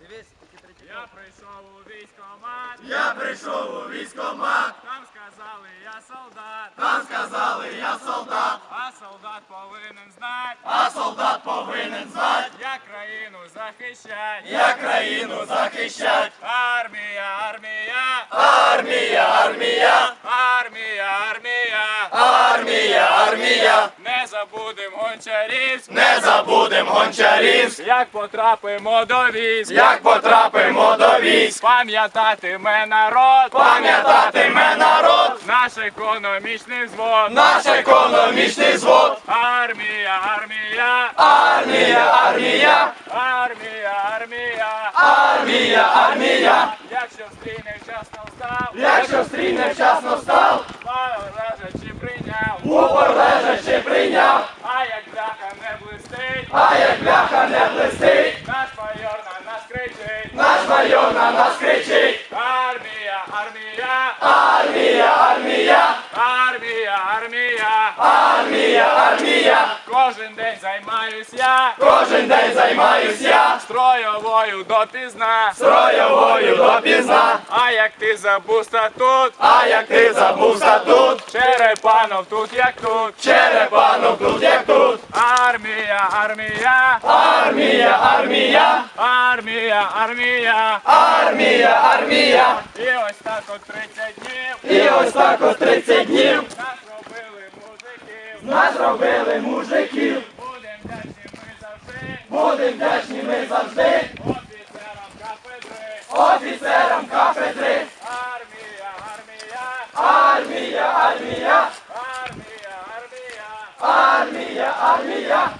Дивись. Я прийшов у військкомат, Я прийшов у військкомат, там сказали, я солдат, там сказали, я солдат, а солдат повинен знати, а солдат повинен знати, як країну захищать. як країну захищать. Армія, Армія, армія, армія, армія, армія, армія, не забудем гончарів, не забудем гончарів, як потрапимо до військ, як потрапимо до військ, пам'ятатиме народ, пам'ятатиме народ, наш економічний звод, наш економічний звод. армія, армія, Армія, армія, армія, армія, армія, армія, якщо стрій вчасно встав, якщо стрій невчасно став, прийняв, упор лежачи а як бляха не блистить, а як бляха не блистить, наш майор на нас кричить, наш майор на нас кричить. армія, Армія, армія, армія, армія, кожен день займаюсь я, кожен день займаюсь я, строєвою допізна, строєвою допізна, а як ти забув статут, а як ти забув статут, Черепанов тут як тут, черепанов тут як тут, армія, армія, армія, армія, армія, армія, армія, армія, і ось так от 30 днів, і ось так от 30 днів. Нас робили музиків, нас робили мужиків, будем вдячні ми завжди, будем вдячні ми завжди, офіцерам кафедри, офіцерам кафедри, армія, армія, армія, армія, армія, армія. армія, армія.